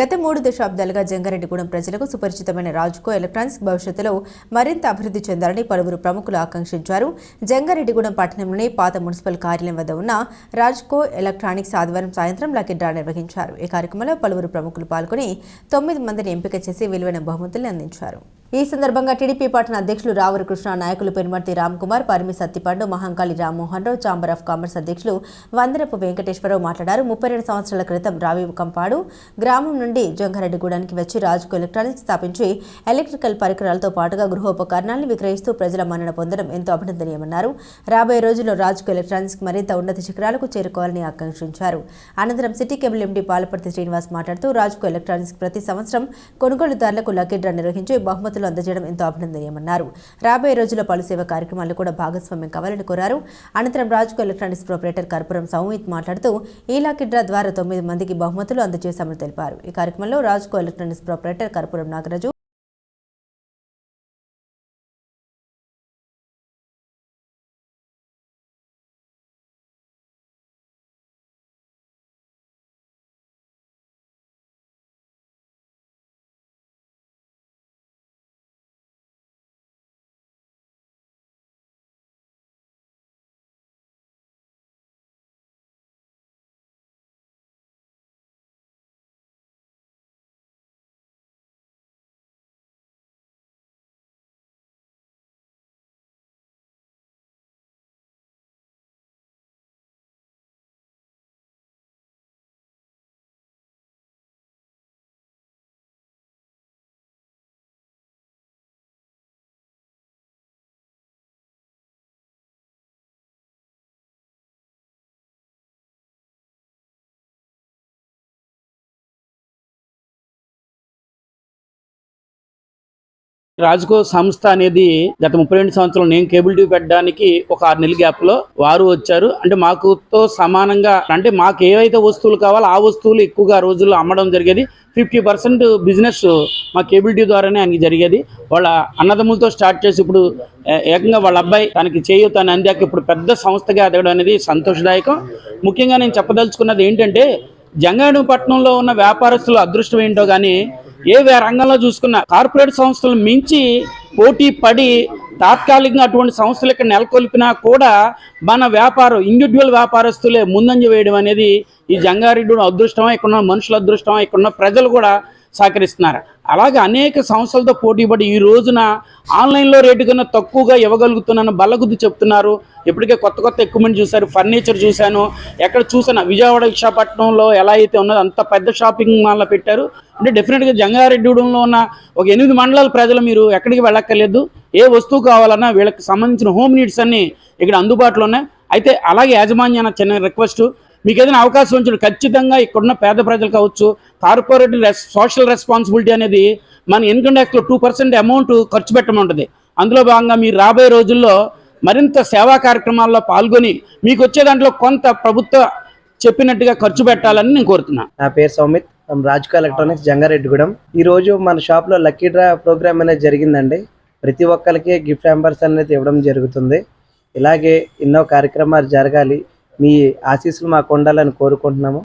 గత మూడు దశాబ్దాలుగా జంగారెడ్డిగూడెం ప్రజలకు సుపరిచితమైన రాజ్కో ఎలక్ట్రానిక్స్ భవిష్యత్తులో మరింత అభివృద్ధి చెందాలని పలువురు ప్రముఖులు ఆకాంక్షించారు. జంగారెడ్డిగూడెం పట్టణంలోని పాత మున్సిపల్ కార్యాలయం వద్ద ఉన్న రాజ్కో ఎలక్ట్రానిక్స్ ఆదివారం సాయంత్రం లక్కీ డ్రా నిర్వహించారు. ఈ కార్యక్రమంలో పలువురు ప్రముఖులు పాల్గొని తొమ్మిది మందిని ఎంపిక చేసి విలువైన బహుమతులను అందించారు. ఈ సందర్భంగా టీడీపీ పట్టణ అధ్యక్షులు రావురి కృష్ణ నాయకులు Penumarthi Ram Kumar Parimi Sattipandu Mahankali Rammohan Rao chamber of commerce అధ్యక్షులు వందరపు వెంకటేశ్వరరావు మాట్లాడారు. ముప్పై రెండు సంవత్సరాల క్రితం రావి కంపాడు గ్రామం నుండి జంగారెడ్డిగూడానికి వచ్చి రాజుకు ఎలక్ట్రానిక్స్ స్థాపించి ఎలక్ట్రికల్ పరికరాలతో పాటుగా గృహోపకరణాలను విక్రయిస్తూ ప్రజల మన్నన పొందడం ఎంతో అభినందనీయమన్నారు. రాబోయే రోజుల్లో రాజుకు ఎలక్ట్రానిక్స్ మరింత ఉన్నత శిఖరాలకు చేరుకోవాలని ఆకాంక్షించారు. అనంతరం city cable MD Palaparthi Srinivas మాట్లాడుతూ రాజుకు ఎలక్ట్రానిక్స్ ప్రతి సంవత్సరం కొనుగోలుదారులకు లక్కీ డ్రా నిర్వహించి బహుమతులు అందజేయడం ఎంతో అభినందనీయమన్నారు. రాబోయే రోజుల్లో పలు సేవా కార్యక్రమాల్లో కూడా భాగస్వామ్యం కావాలని కోరారు. అనంతరం రాజుకు ఎలక్ట్రానిక్స్ ప్రొపరేటర్ కర్పూరం సౌమిత్ మాట్లాడుతూ ఈలా కిడ్రా ద్వారా తొమ్మిది మందికి బహుమతులు అందజేశామని తెలిపారు. ఈ కార్యక్రమంలో రాజుకో ఎలక్ట్రానిక్స్ ప్రొపరేటర్ కర్పూరం నాగరాజు రాజకో సంస్థ అనేది గత ముప్పై రెండు సంవత్సరాలు నేను కేబుల్ టీవీ పెట్టడానికి ఒక ఆరు నెలల గ్యాప్లో వారు వచ్చారు. అంటే మాకుతో సమానంగా అంటే మాకు ఏవైతే వస్తువులు కావాలో ఆ వస్తువులు ఎక్కువగా రోజుల్లో అమ్మడం జరిగేది. ఫిఫ్టీ పర్సెంట్ బిజినెస్ మా కేబుల్ టీవీ ద్వారానే ఆయనకి జరిగేది. వాళ్ళ అన్నదమ్ములతో స్టార్ట్ చేసి ఇప్పుడు ఏకంగా వాళ్ళ అబ్బాయి తనకి చేయూతాన్ని అందాక ఇప్పుడు పెద్ద సంస్థగా ఎదగడం అనేది సంతోషదాయకం. ముఖ్యంగా నేను చెప్పదలుచుకున్నది ఏంటంటే జంగాయపట్నంలో ఉన్న వ్యాపారస్తుల అదృష్టం ఏంటో కానీ ఏ రంగంలో చూసుకున్నా కార్పొరేట్ సంస్థలు మించి పోటీ పడి తాత్కాలికంగా అటువంటి సంస్థలు ఇక్కడ నెలకొల్పినా కూడా మన వ్యాపారం ఇండివిజువల్ వ్యాపారస్తులే ముందంజ వేయడం అనేది ఈ జంగారెడ్డి అదృష్టమా ఇక్కడ ఉన్న మనుషుల అదృష్టమా ఇక్కడ ఉన్న ప్రజలు కూడా సహకరిస్తున్నారు. అలాగే అనేక సంస్థలతో పోటీ పడి ఈ రోజున ఆన్లైన్లో రేటు కన్నా తక్కువగా ఇవ్వగలుగుతున్నాను బల్లగుద్దు చెప్తున్నారు. ఇప్పటికే కొత్త కొత్త ఎక్విప్మెంట్ చూశారు ఫర్నిచర్ చూశాను. ఎక్కడ చూసాను విజయవాడ విశాఖపట్నంలో ఎలా అయితే ఉన్నదో అంత పెద్ద షాపింగ్ మాల్లో పెట్టారు. అంటే డెఫినెట్గా జంగారెడ్డిగూడెంలో ఉన్న ఒక ఎనిమిది మండలాల ప్రజలు మీరు ఎక్కడికి వెళ్ళక్కర్లేదు. ఏ వస్తువు కావాలన్నా వీళ్ళకి సంబంధించిన హోమ్ నీడ్స్ అన్నీ ఇక్కడ అందుబాటులో ఉన్నాయి. అయితే అలాగే యాజమాన్యాన చిన్న రిక్వెస్ట్ మీకు ఏదైనా అవకాశం ఉంటే ఖచ్చితంగా ఇక్కడున్న పేద ప్రజలు కావచ్చు కార్పొరేట్ రెస్ సోషల్ రెస్పాన్సిబిలిటీ అనేది మన ఇన్కమ్ ట్యాక్స్లో టూ పర్సెంట్ అమౌంట్ ఖర్చు పెట్టమంటుంది. అందులో భాగంగా మీరు రాబోయే రోజుల్లో మరింత సేవా కార్యక్రమాల్లో పాల్గొని మీకు వచ్చే దాంట్లో కొంత ప్రభుత్వ చెప్పినట్టుగా ఖర్చు పెట్టాలని నేను కోరుతున్నాను నా పేరు సౌమిత్ రాజుకా ఎలక్ట్రానిక్స్ జంగారెడ్డిగూడెం. ఈ రోజు మన షాప్లో లక్కీ డ్రా ప్రోగ్రామ్ అనేది జరిగిందండి. ప్రతి ఒక్కరికి గిఫ్ట్ హ్యాంబర్స్ అనేది ఇవ్వడం జరుగుతుంది. ఇలాగే ఎన్నో కార్యక్రమాలు జరగాలి. మీ ఆశీస్సులు మాకు ఉండాలని కోరుకుంటున్నాము.